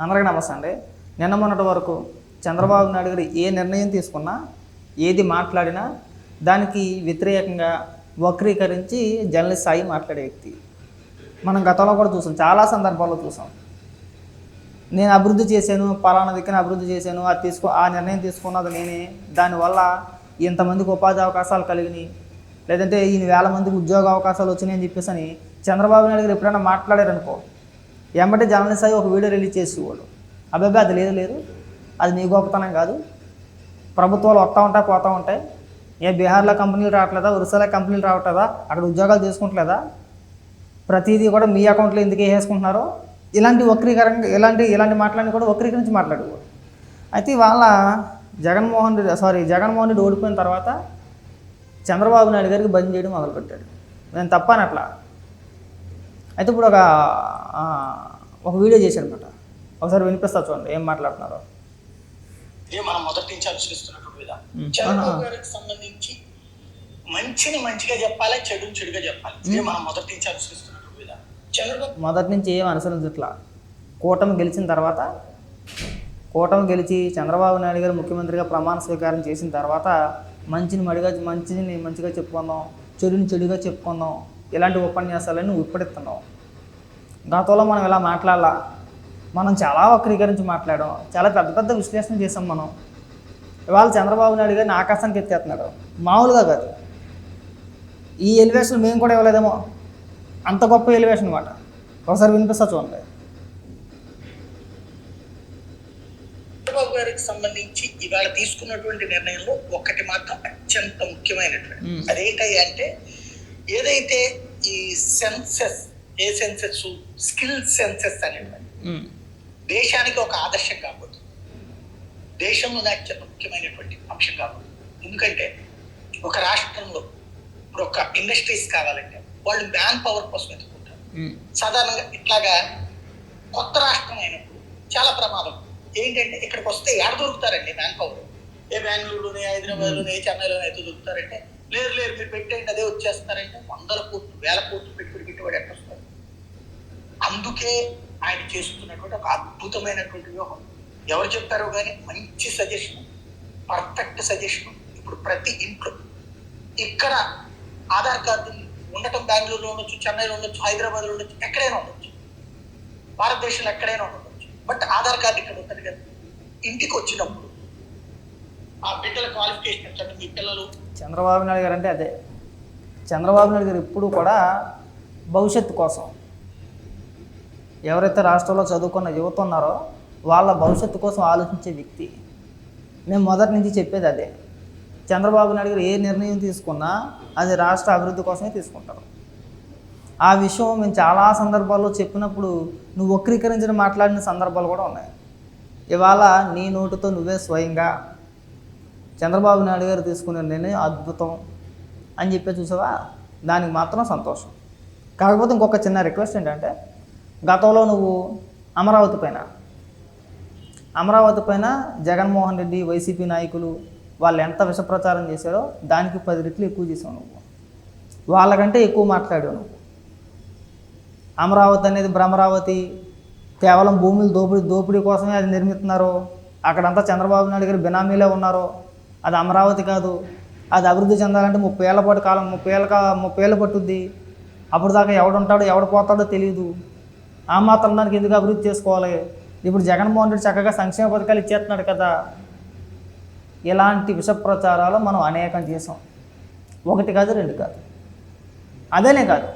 అందరికీ నమస్తే అండి. నిన్న మొన్నటి వరకు చంద్రబాబు నాయుడు గారు ఏ నిర్ణయం తీసుకున్నా ఏది మాట్లాడినా దానికి వ్యతిరేకంగా వక్రీకరించి జర్నలిస్ట్ సాయి మాట్లాడే వ్యక్తి. మనం గతంలో కూడా చూసాం చాలా సందర్భాల్లో చూసాం. నేను అభివృద్ధి చేశాను పలానా దిక్కున అభివృద్ధి చేశాను అది తీసుకో ఆ నిర్ణయం తీసుకున్నది నేనే. దానివల్ల ఇంతమందికి ఉపాధి అవకాశాలు కలిగినాయి. లేదంటే ఈయన వేల మందికి ఉద్యోగ అవకాశాలు వచ్చినాయి అని చెప్పేసి అని చంద్రబాబు నాయుడు గారు ఎప్పుడైనా మాట్లాడారనుకో ఎమ్మటే జనరల్ సాయి ఒక వీడియో రిలీజ్ చేసేవాడు అబ్బాయి అది లేదు లేదు. అది నీ గొప్పతనం కాదు. ప్రభుత్వాలు వస్తూ ఉంటాయి పోతూ ఉంటాయి. ఏ బీహార్లో కంపెనీలు రావట్లేదా? ఒరిస్సాలో కంపెనీలు రావట్లేదా? అక్కడ ఉద్యోగాలు చేసుకుంటలేదా? ప్రతిదీ కూడా మీ అకౌంట్లో ఎందుకు వేసుకుంటున్నారో ఇలాంటి వక్రీకరంగా ఇలాంటి ఇలాంటి మాట్లాడి కూడా వక్రీకరించి మాట్లాడేవాడు. అయితే వాళ్ళ జగన్మోహన్ రెడ్డి సారీ జగన్మోహన్ రెడ్డి ఓడిపోయిన తర్వాత చంద్రబాబు నాయుడు గారికి బంద్ చేయడం మొదలుపెట్టాడు. నేను తప్పనట్లా. అయితే ఇప్పుడు ఒక ఒక వీడియో చేశాడు అనమాట ఒకసారి వినిపిస్తా చూడండి ఏం మాట్లాడుతున్నారో. ఇదే మనం మొదటి నుంచి అనుసరిస్తున్నటువంటి విధానం మ్మ్. చంద్రబాబు ఆహా. గారికి సంబంధించి మంచిని మంచిగా చెప్పాలి చెడుని చెడుగా చెప్పాలి. ఇదే మనం మొదటి నుంచి అనుసరిస్తున్నటువంటి విధానం చంద్రబాబు మొదటి నుంచి ఏం అనుసరించట్లా కూటమి గెలిచిన తర్వాత కూటమి గెలిచి చంద్రబాబు నాయుడు గారు ముఖ్యమంత్రిగా ప్రమాణ స్వీకారం చేసిన తర్వాత మంచిని మడిగా మంచిని మంచిగా చెప్పుకుందాం చెడుని చెడుగా చెప్పుకుందాం ఇలాంటి ఉపన్యాసాలని నువ్వు ఇప్పుడిస్తున్నావు గతంలో మనం ఇలా మాట్లాడాలా. మనం చాలా వక్రీకరించి మాట్లాడాం. చాలా పెద్ద పెద్ద విశ్లేషణ చేసాం మనం. ఇవాళ చంద్రబాబు నాయుడు గారిని ఆకాశానికి ఎత్తేస్తున్నాడు. మామూలుగా కాదు. ఈ ఎలివేషన్ మేము కూడా ఇవ్వలేదేమో. అంత గొప్ప ఎలివేషన్ అనమాట ఒకసారి వినిపిస్తా చూడండి. చంద్రబాబు గారికి సంబంధించి ఇవాళ తీసుకున్నటువంటి నిర్ణయంలో ఒకటి మాత్రం అత్యంత ముఖ్యమైనటువంటి. అదేంటి అంటే ఏదైతే ఈ సెన్సెస్ ఏ సెన్సెస్ స్కిల్ సెన్సెస్ అనేటువంటి దేశానికి ఒక ఆదర్శం కాబోతుంది. దేశంలో అత్యంత ముఖ్యమైనటువంటి అంశం కాబోతుంది. ఎందుకంటే ఒక రాష్ట్రంలో ఇప్పుడు ఒక ఇండస్ట్రీస్ కావాలంటే వాళ్ళు మ్యాన్ పవర్ కోసం ఎత్తుకుంటారు సాధారణంగా ఇట్లాగా కొత్త రాష్ట్రం అయినప్పుడు చాలా ప్రమాదం. ఏంటంటే ఇక్కడికి వస్తే ఎక్కడ దొరుకుతారండి మ్యాన్ పవర్? ఏ బెంగళూరులోనే హైదరాబాద్లోనే చైనాలోనే అయితే దొరుకుతారంటే లేరు లేరు మీరు పెట్టేయండి అదే వచ్చేస్తారంటే వందల కోట్లు వేల కోట్లు పెట్టుబడి పెట్టుబడి ఎక్కడ వస్తారు అందుకే ఆయన చేస్తున్నటువంటి ఒక అద్భుతమైనటువంటి వ్యూహం. ఎవరు చెప్పారో కానీ మంచి సజెషన్ పర్ఫెక్ట్ సజెషన్ ఇప్పుడు ప్రతి ఇంట్లో ఇక్కడ ఆధార్ కార్డు ఉండటం బెంగళూరులో ఉండొచ్చు చెన్నైలో ఉండొచ్చు హైదరాబాద్లో ఉండొచ్చు ఎక్కడైనా ఉండొచ్చు. భారతదేశంలో ఎక్కడైనా ఉండొచ్చు. బట్ ఆధార్ కార్డు ఇక్కడ ఉంటుంది కదా. ఇంటికి వచ్చినప్పుడు ఆ బిడ్డల క్వాలిఫికేషన్ పిల్లలు. చంద్రబాబు నాయుడు గారు అంటే అదే. చంద్రబాబు నాయుడు గారు ఎప్పుడు కూడా భవిష్యత్తు కోసం ఎవరైతే రాష్ట్రంలో చదువుకున్న యువత ఉన్నారో వాళ్ళ భవిష్యత్తు కోసం ఆలోచించే వ్యక్తి. నేను మొదటి నుంచి చెప్పేది అదే. చంద్రబాబు నాయుడు గారు ఏ నిర్ణయం తీసుకున్నా అది రాష్ట్ర అభివృద్ధి కోసమే తీసుకుంటారు. ఆ విషయం మేము చాలా సందర్భాల్లో చెప్పినప్పుడు నువ్వు వక్రీకరించిన మాట్లాడిన సందర్భాలు కూడా ఉన్నాయి. ఇవాళ నీ నోటితో నువ్వే స్వయంగా చంద్రబాబు నాయుడు గారు తీసుకునే నిర్ణయం అద్భుతం అని చెప్పి చూసావా? దానికి మాత్రం సంతోషం. కాకపోతే ఇంకొక చిన్న రిక్వెస్ట్ ఏంటంటే గతంలో నువ్వు అమరావతి పైన అమరావతి పైన జగన్మోహన్ రెడ్డి వైసీపీ నాయకులు వాళ్ళు ఎంత విషప్రచారం చేశారో దానికి పది రెట్లు ఎక్కువ చేసావు నువ్వు. వాళ్ళకంటే ఎక్కువ మాట్లాడావు నువ్వు. అమరావతి అనేది భ్రమరావతి కేవలం భూములు దోపిడీ దోపిడీ కోసమే అది నిర్మిస్తున్నారు అక్కడంతా చంద్రబాబు నాయుడు గారు బినామీలే ఉన్నారు అది అమరావతి కాదు. అది అభివృద్ధి చెందాలంటే ముప్పై ఏళ్ళ పాటు కాలం ముప్పై ఏళ్ళ కా- ముప్పై ఏళ్ళు పట్టుద్ది. అప్పుడు దాకా ఎవడుంటాడో ఎవడు పోతాడో తెలియదు ఆ మాత్రం దానికి ఎందుకు అభివృద్ధి చేసుకోవాలి? ఇప్పుడు జగన్మోహన్ రెడ్డి చక్కగా సంక్షేమ పథకాలు ఇచ్చేస్తున్నాడు కదా. ఇలాంటి విష ప్రచారాలు మనం అనేకం చేసాం. ఒకటి కాదు రెండు కాదు. అదేనే కాదు.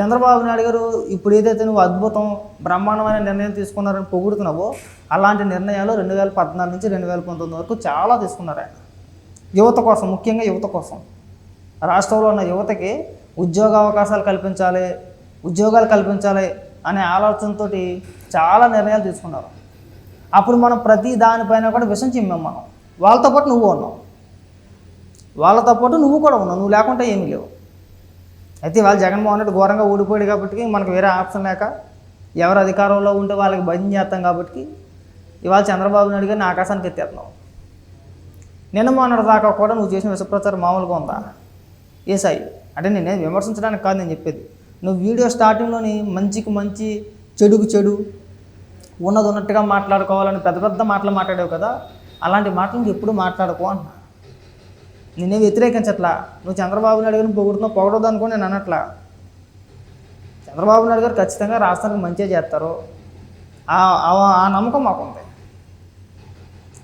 చంద్రబాబు నాయుడు గారు ఇప్పుడు ఏదైతే నువ్వు అద్భుతం బ్రహ్మాండమైన నిర్ణయం తీసుకున్నారని పొగుడుతున్నావో అలాంటి నిర్ణయాలు రెండు వేల పద్నాలుగు నుంచి రెండు వేల పంతొమ్మిది వరకు చాలా తీసుకున్నారు ఆయన. యువత కోసం ముఖ్యంగా యువత కోసం. రాష్ట్రంలో ఉన్న యువతకి ఉద్యోగ అవకాశాలు కల్పించాలి ఉద్యోగాలు కల్పించాలి అనే ఆలోచనతో చాలా నిర్ణయాలు తీసుకున్నారు. అప్పుడు మనం ప్రతి దానిపైన కూడా విషం చిమ్మాం మనం. వాళ్ళతో పాటు నువ్వు ఉన్నావు. వాళ్ళతో పాటు నువ్వు కూడా ఉన్నావు. నువ్వు లేకుంటే ఏమీ లేవు. అయితే వాళ్ళు జగన్మోహన్ రెడ్డి ఘోరంగా ఊడిపోయాడు కాబట్టి మనకు వేరే ఆప్షన్ లేక ఎవరు అధికారంలో ఉంటే వాళ్ళకి భయం చేస్తాం కాబట్టి ఇవాళ చంద్రబాబు నాయుడు గారిని ఆకాశానికి ఎత్తేస్తున్నాం. నిన్న మొన్నటి దాకా కూడా నువ్వు చేసిన విషప్రచారం మామూలుగా ఉందా? ఏసాయి. అంటే నేను విమర్శించడానికి కాదు నేను చెప్పేది. నువ్వు వీడియో స్టార్టింగ్లోని మంచికి మంచి చెడుకు చెడు ఉన్నది ఉన్నట్టుగా మాట్లాడుకోవాలని పెద్ద పెద్ద మాటలు మాట్లాడావు కదా అలాంటి మాటలు నువ్వు ఎప్పుడు మాట్లాడుకో అంటున్నా. నిన్నే వ్యతిరేకించట్లా. నువ్వు చంద్రబాబు నాయుడు గారిని పొగుడుతున్నావు పొగడదు అనుకో నేను అనట్లా. చంద్రబాబు నాయుడు గారు ఖచ్చితంగా రాష్ట్రానికి మంచిగా చేస్తారు. ఆ- నమ్మకం మాకుంది.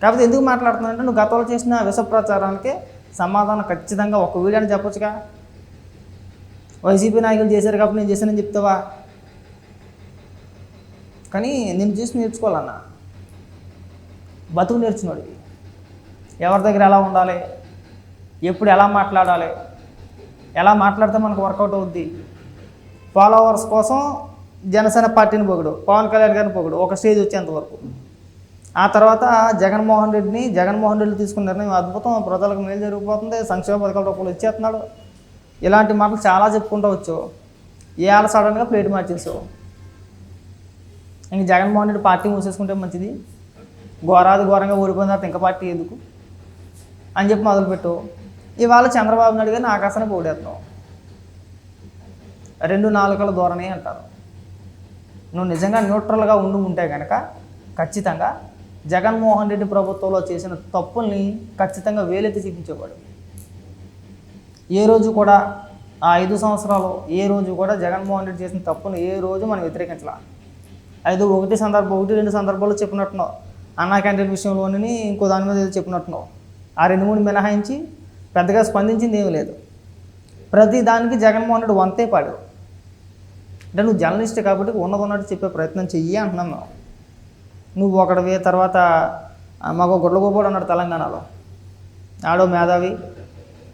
లేకపోతే కాకపోతే ఎందుకు మాట్లాడుతున్నానంటే నువ్వు గతంలో చేసిన విష ప్రచారానికి సమాధానం ఖచ్చితంగా ఒక వీడియోని చెప్పొచ్చుగా. వైసీపీ నాయకులు చేశారు కాబట్టి నేను చేశానని చెప్తావా? కానీ నేను చూసి నేర్చుకోవాలన్న. బతుకు నేర్చుకున్నాడు ఎవరి దగ్గర ఎలా ఉండాలి? ఎప్పుడు ఎలా మాట్లాడాలి? ఎలా మాట్లాడితే మనకు వర్కౌట్ అవుద్ది? ఫాలోవర్స్ కోసం జనసేన పార్టీని పొగడు పవన్ కళ్యాణ్ గారిని పొగడు ఒక స్టేజ్ వచ్చేంత వరకు. ఆ తర్వాత జగన్మోహన్ రెడ్డిని జగన్మోహన్ రెడ్డి తీసుకున్న నిర్ణయం అద్భుతం. ప్రజలకు మేలు జరిగిపోతుంది సంక్షేమ పథకాల రూపంలో ఇచ్చేస్తున్నాడు. ఇలాంటి మాటలు చాలా చెప్పుకుంటూ ఏ ఇవాళ సడన్గా ప్లేట్ మార్చేసావు ఇంక జగన్మోహన్ రెడ్డి పార్టీ మూసేసుకుంటే మంచిది. ఘోరాది ఘోరంగా ఓడిపోయిన తర్వాత ఇంకా పార్టీ ఎందుకు? అని చెప్పి మొదలుపెట్టు ఇవాళ చంద్రబాబు నాయుడు గారిని ఆకాశానికి పోడేస్తున్నావు రెండు నాలుకల ధోరణి అంటారు. నువ్వు నిజంగా న్యూట్రల్గా ఉండి ఉంటే కనుక ఖచ్చితంగా జగన్మోహన్ రెడ్డి ప్రభుత్వంలో చేసిన తప్పుల్ని ఖచ్చితంగా వేలెత్తి చూపించేవాడు. ఏ రోజు కూడా ఆ ఐదు సంవత్సరాలు ఏ రోజు కూడా జగన్మోహన్ రెడ్డి చేసిన తప్పును ఏ రోజు మనం వ్యతిరేకించాల. ఐదు ఒకటి సందర్భం ఒకటి రెండు సందర్భాల్లో చెప్పినట్టున్నావు. అన్నా క్యాంటీన్ విషయంలోని ఇంకో దాని మీద ఏదో చెప్పినట్టున్నావు. ఆ రెండు మూడు మినహాయించి పెద్దగా స్పందించింది ఏమీ లేదు. ప్రతి దానికి జగన్మోహన్ రెడ్డి వంతే పాడు. అంటే నువ్వు జర్నలిస్ట్ కాబట్టి ఉన్నది ఉన్నట్టు చెప్పే ప్రయత్నం చెయ్యి అంటున్నాం మేము. నువ్వు ఒకటివి తర్వాత మాకు గుడ్లగోపోడు అన్నాడు తెలంగాణలో. ఆడో మేధావి.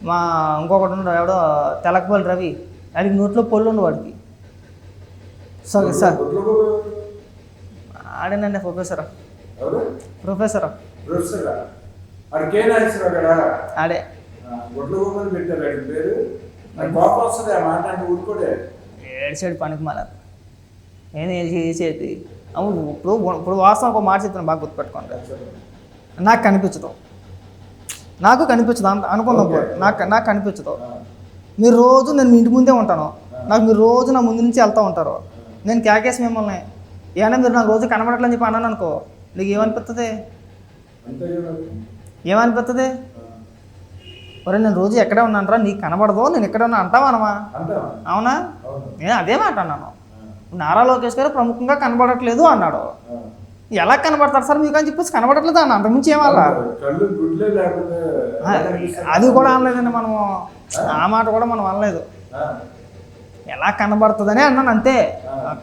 మా ఇంకొకటి ఉన్నాడు ఎవడో తెలకపల్లి రవి. వాడికి నోట్లో పొల్లు ఉండు వాడికి. Sir sir. ఆడేనండి ప్రొఫెసర్. ప్రొఫెసర్. అది ఆడే. ఊరుకోడే ఏడ్చాడు పనికి మాల నేను చేసేది అవును ఇప్పుడు ఇప్పుడు వాస్తవం ఒక మాట చెప్తాను బాగా గుర్తుపెట్టుకోండి. నాకు కనిపించదు. నాకు కనిపించదు అంత అనుకుందాం. నాకు నాకు కనిపించదు. మీరు రోజు నేను మీ ఇంటి ముందే ఉంటాను. నాకు మీరు రోజు నా ముందు నుంచి వెళ్తూ ఉంటారు. నేను కేకేసి మిమ్మల్ని ఏమైనా మీరు నాకు రోజు కనబడట్లని చెప్పి అన్నాను అనుకో నీకు ఏమనిపిస్తుంది ఏమనిపిస్తుంది ఒరే నేను రోజు ఎక్కడే ఉన్నానరా నీకు కనబడదు నేను ఎక్కడ ఉన్నా అంటావా? అనమా అవును. నేను అదే మాట అన్నాను. నారా లోకేష్ గారు ప్రముఖంగా కనబడట్లేదు అన్నాడు. ఎలా కనబడతారు సార్ మీకు అని చెప్పేసి కనబడట్లేదు అన్న అంతకుమించి ఏమల్లా ఆ, అది కూడా అనలేదండి మనము. ఆ? మాట కూడా మనం అనలేదు. ఎలా కనబడుతుందని అన్నాను అంతే.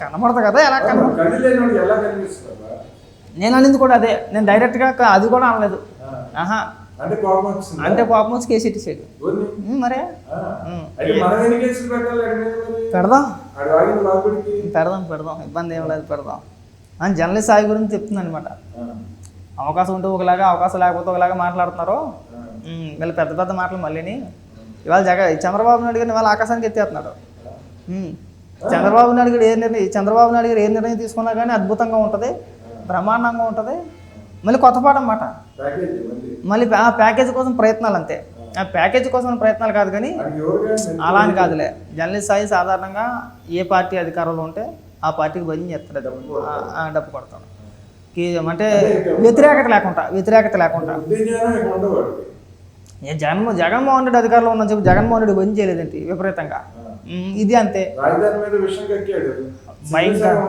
కనబడదు కదా ఎలా కనబడ అవును, కళ్ళు లేనివాడికి ఎలా కనిపిస్తుందా నేను అనింది కూడా అదే. నేను డైరెక్ట్గా అది కూడా అనలేదు. ఆహా. అంటే కోపం వచ్చింది? అంటే కోపం వచ్చి కేసు ఇట్టేసాడు ఉమ్, మరే? పెడదాం. పెడదాం పెడదాం. ఇబ్బంది ఏం లేదు పెడదాం. అని జర్నలిస్ట్ సాయి గురించి చెప్తుంది అనమాట అవకాశం ఉంటే ఒకలాగా అవకాశం లేకపోతే ఒకలాగా మాట్లాడుతున్నారు. వీళ్ళు పెద్ద పెద్ద మాటలు మళ్ళీని. ఇవాళ జగ చంద్రబాబు నాయుడు గారిని ఇవాళ ఆకాశానికి ఎత్తేస్తున్నాడు ఉమ్. చంద్రబాబు నాయుడు గారు ఏ నిర్ణయం చంద్రబాబు నాయుడు గారు ఏ నిర్ణయం తీసుకున్నా కానీ అద్భుతంగా ఉంటుంది బ్రహ్మాండంగా ఉంటుంది. మళ్ళీ కొత్త పాట అన్నమాట. మళ్ళీ. ఆ ప్యాకేజీ కోసం ప్రయత్నాలు అంతే ప్యాకేజీ కోసం ప్రయత్నాలు కాదు కానీ అలా అని కాదులే. జర్నలిస్ట్ సాయి సాధారణంగా ఏ పార్టీ అధికారంలో ఉంటే ఆ పార్టీకి భజన చేస్తాడు. డబ్బు కొడతాడు. అంటే వ్యతిరేకత లేకుండా వ్యతిరేకత లేకుండా. జగన్ జగన్మోహన్ రెడ్డి అధికారంలో ఉన్న చెప్పి జగన్మోహన్ రెడ్డి భజన చేయలేదేంటి? విపరీతంగా? ఇది అంతే. భయంకర-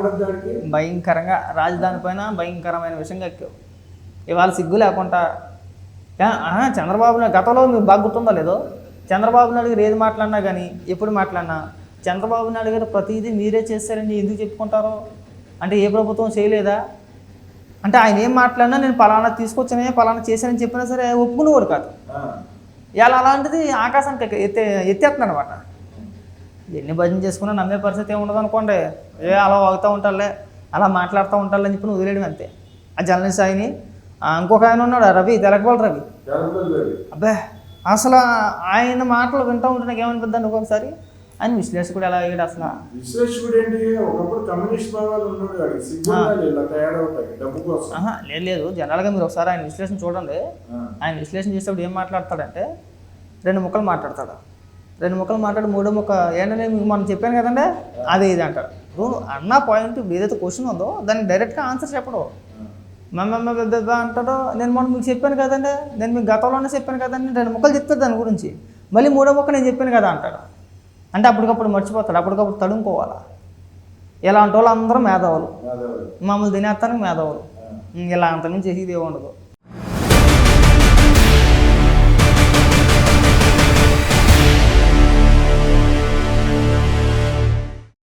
భయంకరంగా రాజధాని పైన భయంకరమైన విషయం ఎక్కావు ఇవాళ సిగ్గు లేకుండా చంద్రబాబు నాయుడు గతంలో మీకు బాగా గుర్తుందో లేదో? చంద్రబాబు నాయుడు గారు ఏది మాట్లాడినా కానీ ఎప్పుడు మాట్లాడినా. చంద్రబాబు నాయుడు గారు ప్రతిదీ మీరే చేస్తారని ఎందుకు చెప్పుకుంటారు? అంటే ఏ ప్రభుత్వం చేయలేదా? అంటే ఆయన ఏం మాట్లాడినా నేను పలానా తీసుకొచ్చానే పలానా చేశానని చెప్పినా సరే ఒప్పుకునేవాడు కాదు. ఇవాళ అలాంటిది ఆకాశానికి ఎత్తే ఎత్తేస్తున్నాడు అనమాట ఎన్ని భజన చేసుకున్నా నమ్మే పరిస్థితి ఏమి ఉండదు అనుకోండి. ఏ అలా వాగుతూ ఉంటారులే అలా మాట్లాడుతూ ఉంటారులే అని చెప్పి నువ్వు వదిలేయడం అంతే. ఆ జర్నలిస్ట్ ఆయన్ని ఇంకొక ఆయన ఉన్నాడు రవి తెలకపాల రవి. అబ్బే అసలు ఆయన మాటలు వింటూ ఉంటే నాకు ఏమనిపిద్దండి ఒక్కొక్కసారి? ఆయన విశ్లేషకుడు ఎలా అయ్యాడు అసలు? విశ్లేషకుడు ఏంటి ఒకప్పుడు కమ్యూనిస్ట్ భావాలు ఉన్నాడు లేదు లేదు జనరల్గా మీరు ఒకసారి ఆయన విశ్లేషణ చూడండి. ఆయన విశ్లేషణ చేసేటప్పుడు ఏం మాట్లాడతాడంటే రెండు ముక్కలు మాట్లాడతాడు. రెండు ముక్కలు మాట్లాడి మూడో ముక్క ఏంటనే మీకు మనం చెప్పాను కదండి? అదే ఇది అంటాడు. అన్న పాయింట్ ఏదైతే క్వశ్చన్ ఉందో దానికి డైరెక్ట్గా ఆన్సర్ చెప్పడు. అంటాడో? నేను మొన్న మీకు చెప్పాను కదండి. నేను మీకు గతంలోనే చెప్పాను కదండి. రెండు ముక్కలు చెప్తాడు దాని గురించి. మళ్ళీ మూడో ముక్క నేను చెప్పాను కదా అంటాడు. అంటే అప్పటికప్పుడు మర్చిపోతాడు. అప్పటికప్పుడు తడుముకోవాలా? ఇలాంటి వాళ్ళు అందరూ మేధావులు. మామూలు తినేస్తానికి మేధావులు. ఇలా అంతకుమించి చేసేది ఏమి ఉండదు